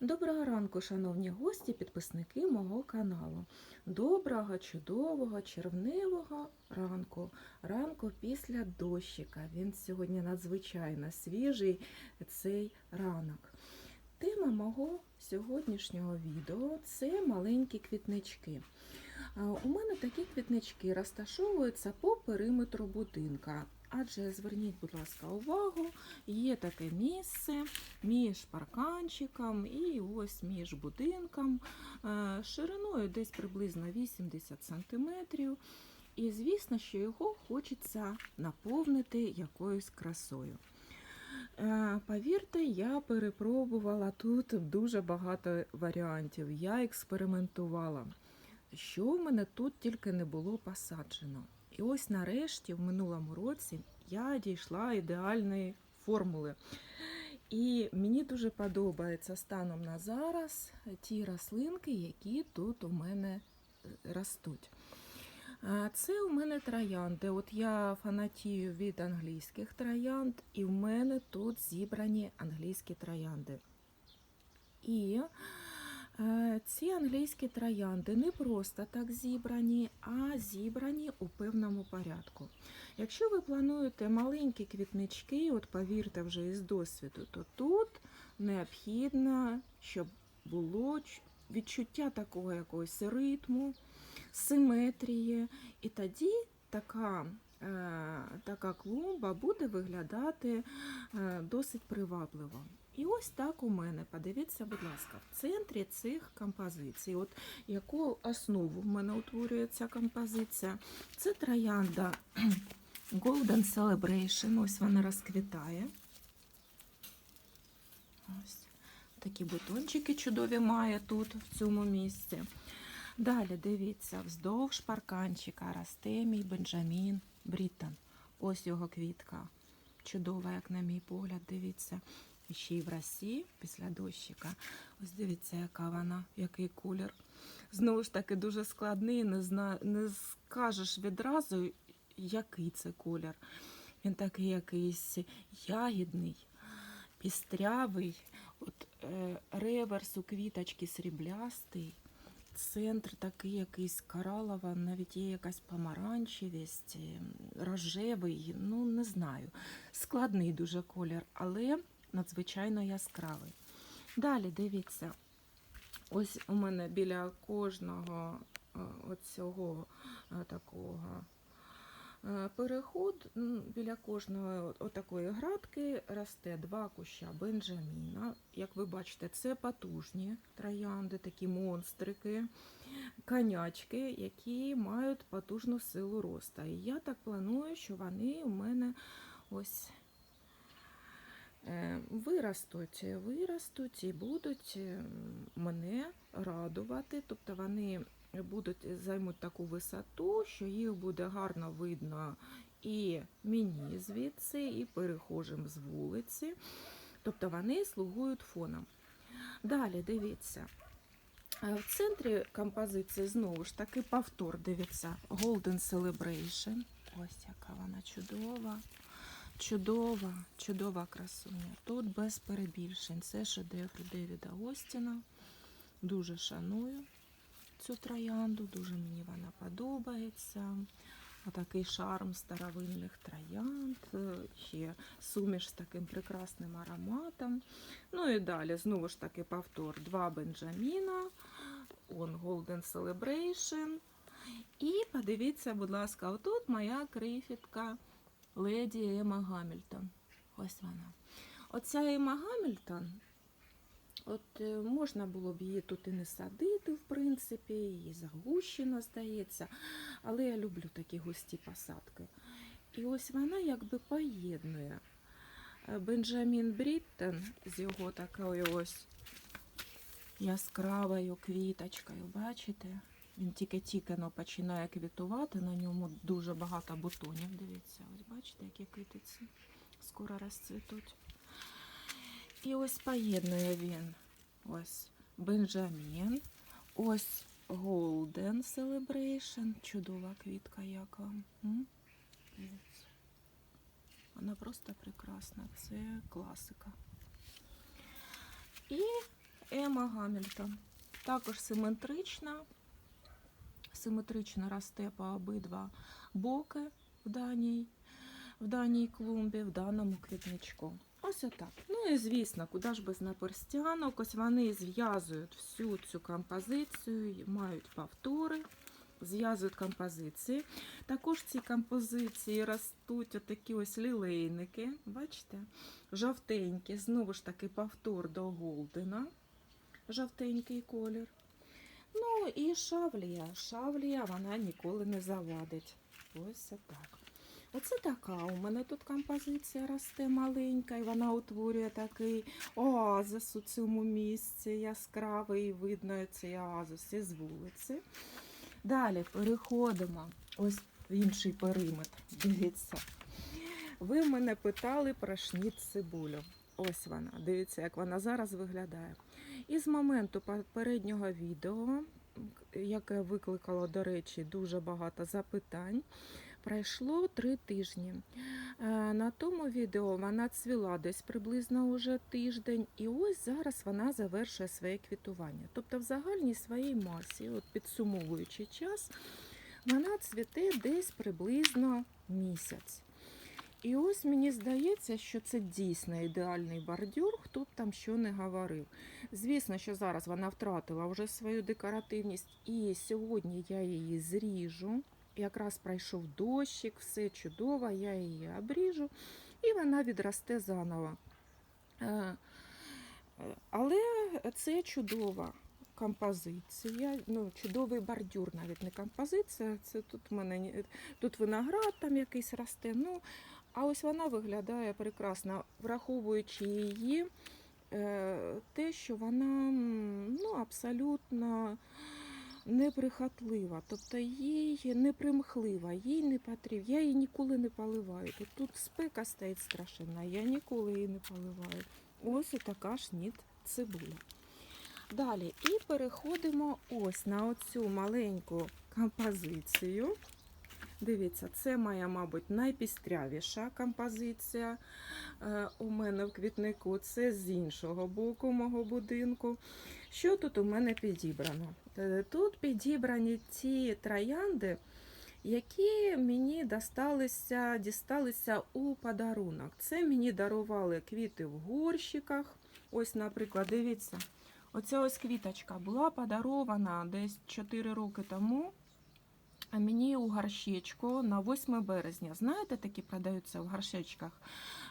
Доброго ранку, шановні гості, підписники мого каналу. Доброго, чудового, червневого ранку. Ранку після дощика. Він сьогодні надзвичайно свіжий цей ранок. Тема мого сьогоднішнього відео це маленькі квітнички. У мене такі квітнички розташовуються по периметру будинка. Адже зверніть, будь ласка, увагу, є таке місце між парканчиком і ось між будинком е, шириною десь приблизно 80 см. І звісно, що його хочеться наповнити якоюсь красою. Е, Повірте, я перепробувала тут дуже багато варіантів. Я експериментувала, що в мене тут тільки не було посаджено. І ось нарешті, в минулому році, я дійшла ідеальної формули. І мені дуже подобається станом на зараз ті рослинки, які тут у мене е, ростуть. Це у мене троянди. От я фанатію від англійських троянд, і в мене тут зібрані англійські троянди. І ці англійські троянди не просто так зібрані, а зібрані у певному порядку. Якщо ви плануєте маленькі квітнички, от повірте вже із досвіду, то тут необхідно, щоб було відчуття такого якогось ритму, симетрії, і тоді така, е, така клумба буде виглядати е, досить привабливо. І ось так у мене, подивіться, будь ласка, в центрі цих композицій, от яку основу в мене утворює ця композиція, це троянда Golden Celebration, ось вона розквітає. Ось такі бутончики чудові має тут, в цьому місці. Далі дивіться, вздовж парканчика росте мій Бенджамін Бріттон. Ось його квітка. Чудова, як на мій погляд, дивіться. Ще й в Росії після дощика. Ось дивіться, яка вона, який колір. Знову ж таки, дуже складний, не, зна... не скажеш відразу, який це колір. Він такий якийсь ягідний, пістрявий, от е, реверс у квіточки сріблястий. Центр такий якийсь коралова, навіть є якась помаранчевість, е, рожевий, ну не знаю. Складний дуже колір, але надзвичайно яскравий. Далі дивіться, ось у мене біля кожного е, оцього е, такого переход, біля кожної от- отакої градки росте два куща бенджаміна. Як ви бачите, це потужні троянди, такі монстрики, конячки, які мають потужну силу росту. І я так планую, що вони у мене ось е, виростуть, виростуть і будуть е, мене радувати. Тобто вони будуть займуть таку висоту, що їх буде гарно видно і мені звідси, і перехожим з вулиці. Тобто вони слугують фоном. Далі дивіться. Е, В центрі композиції знову ж таки повтор, дивіться, Golden Celebration. Ось яка вона чудова. Чудова, чудова красуня. Тут без перебільшень. Це шедевр Девіда Остіна. Дуже шаную цю троянду, дуже мені вона подобається. Отакий шарм старовинних троянд, е, ще суміш з таким прекрасним ароматом. Ну і далі, знову ж таки, повтор. Два Бенджаміна, он Golden Celebration. І подивіться, будь ласка, отут моя крихітка леді Ема Гамільтон. Ось вона. Оця Ема Гамільтон, от е, можна було б її тут і не садити, в принципі, її загущено, здається. Але я люблю такі густі посадки. І ось вона якби поєднує е, Бенджамін Бріттон з його такою ось яскравою квіточкою. Бачите? Він тільки-тільки починає квітувати, на ньому дуже багато бутонів. Дивіться, ось бачите, які квітиці скоро розцвітуть. І ось поєднує він ось Бенджамін, ось Golden Celebration. Чудова квітка яка. Вона просто прекрасна. Це класика. І Ема Гамільтон. Також симетрична. Симетрично росте по обидва боки в даній, в даній клумбі, в даному квітничку. Ось отак. Ну і звісно, куди ж без наперстянок. Ось вони зв'язують всю цю композицію, мають повтори, зв'язують композиції. Також в цій композиції ростуть отакі ось лілейники. Бачите? Жовтенькі, знову ж таки, повтор до голдена. Жовтенький колір. Ну і шавлія. Шавлія вона ніколи не завадить. Ось так. Оце така у мене тут композиція росте маленька, і вона утворює такий оазис у цьому місці яскравий, видно цей оазис із вулиці. Далі переходимо ось в інший периметр. Дивіться. Ви мене питали про шніт цибулю. Ось вона. Дивіться, як вона зараз виглядає. І з моменту попереднього відео, яке викликало, до речі, дуже багато запитань, пройшло три тижні. Е, На тому відео вона цвіла десь приблизно уже тиждень, і ось зараз вона завершує своє квітування. Тобто, в загальній своїй масі, от підсумовуючи час, вона цвіте десь приблизно місяць. І ось мені здається, що це дійсно ідеальний бордюр, хто б там що не говорив. Звісно, що зараз вона втратила вже свою декоративність, і сьогодні я її зріжу. Якраз пройшов дощик, все чудово, я її обріжу, і вона відросте заново. Е, Але це чудова композиція, ну, чудовий бордюр, навіть не композиція. Це тут мене тут виноград там якийсь росте. Ну, а ось вона виглядає прекрасно, враховуючи її, е, те, що вона ну, абсолютно неприхотлива, тобто їй не примхлива, їй не потрібно. Я її ніколи не поливаю. Тут, тут спека стоїть страшенна, я ніколи її не поливаю. Ось така шніт цибуля. Далі, і переходимо ось на оцю маленьку композицію. Дивіться, це моя, мабуть, найпістрявіша композиція е, у мене в квітнику. Це з іншого боку мого будинку. Що тут у мене підібрано? Е, Тут підібрані ті троянди, які мені досталися, дісталися у подарунок. Це мені дарували квіти в горщиках. Ось, наприклад, дивіться, оця ось квіточка була подарована десь 4 роки тому. А мені у горщичку на 8 березня. Знаєте, такі продаються в горщичках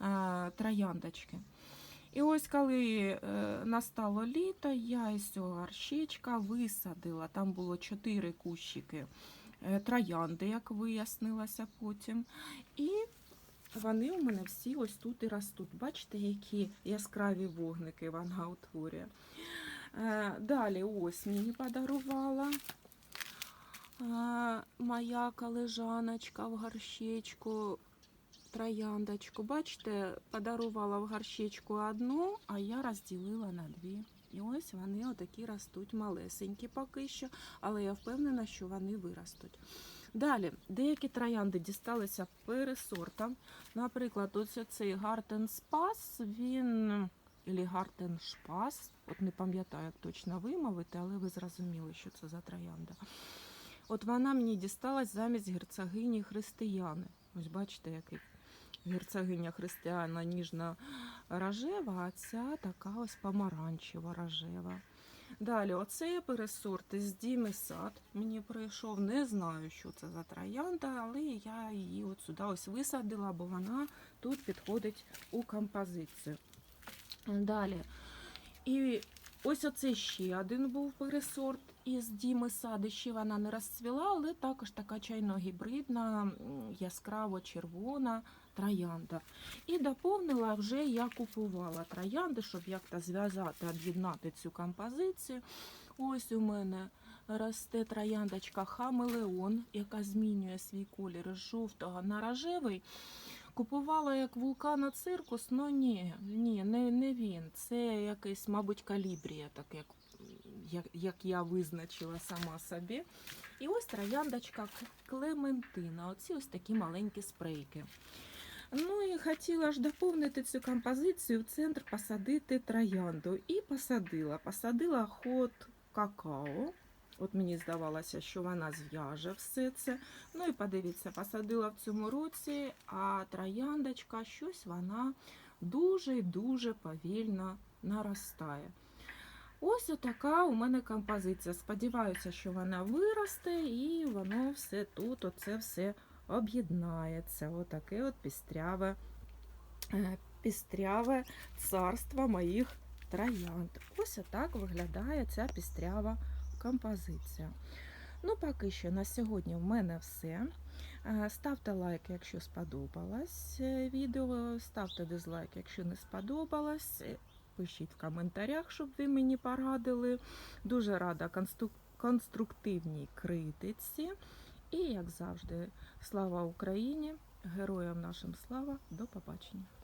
е, трояндочки. І ось коли е, настало літо, я із цього горщичка висадила. Там було 4 кущики е, троянди, як вияснилося потім. І вони у мене всі ось тут і ростуть. Бачите, які яскраві вогники вона утворює. Е, Далі ось мені подарувала моя колежаночка в горщичку трояндочку. Бачите, подарувала в горщичку одну, а я розділила на дві. І ось вони отакі ростуть малесенькі поки що, але я впевнена, що вони виростуть. Далі, деякі троянди дісталися пересортам. Наприклад, ось цей Гартен Спас, він. Ілі Гартен Шпас, от не пам'ятаю, як точно вимовити, але ви зрозуміли, що це за троянда. От вона мені дісталась замість герцогині Християни. Ось бачите, який герцогиня Християна ніжно рожева, а ця така ось помаранчева рожева. Далі, оцей пересорт із Діми сад мені прийшов. Не знаю, що це за троянда, але я її от сюди ось висадила, бо вона тут підходить у композицію. Далі. І ось оце ще один був пересорт із Діми сади. Ще вона не розцвіла, але також така чайно-гібридна, яскраво-червона троянда. І доповнила вже я купувала троянди, щоб як-то зв'язати, об'єднати цю композицію. Ось у мене росте трояндочка Хамелеон, яка змінює свій колір з жовтого на рожевий. Купувала як вулканоциркус, але ні, ні, не, не він. Це якийсь, мабуть, калібрія, так як, як, як я визначила сама собі. І ось трояндочка Клементина. Оці ось такі маленькі спрейки. Ну і хотіла ж доповнити цю композицію в центр посадити троянду. І посадила. Посадила ход какао. От мені здавалося, що вона зв'яже все це. Ну і подивіться, посадила в цьому році, а трояндочка щось вона дуже і дуже повільно наростає. Ось отака у мене композиція. Сподіваюся, що вона виросте і воно все тут, оце все об'єднається. Отаке от пістряве, е, пістряве царство моїх троянд. Ось отак виглядає ця пістрява композиція. Ну, поки що на сьогодні в мене все. Е, Ставте лайк, якщо сподобалось е, відео, ставте дизлайк, якщо не сподобалось. Е, Пишіть в коментарях, щоб ви мені порадили. Дуже рада конструктивній критиці. І, як завжди, слава Україні! Героям нашим слава! До побачення!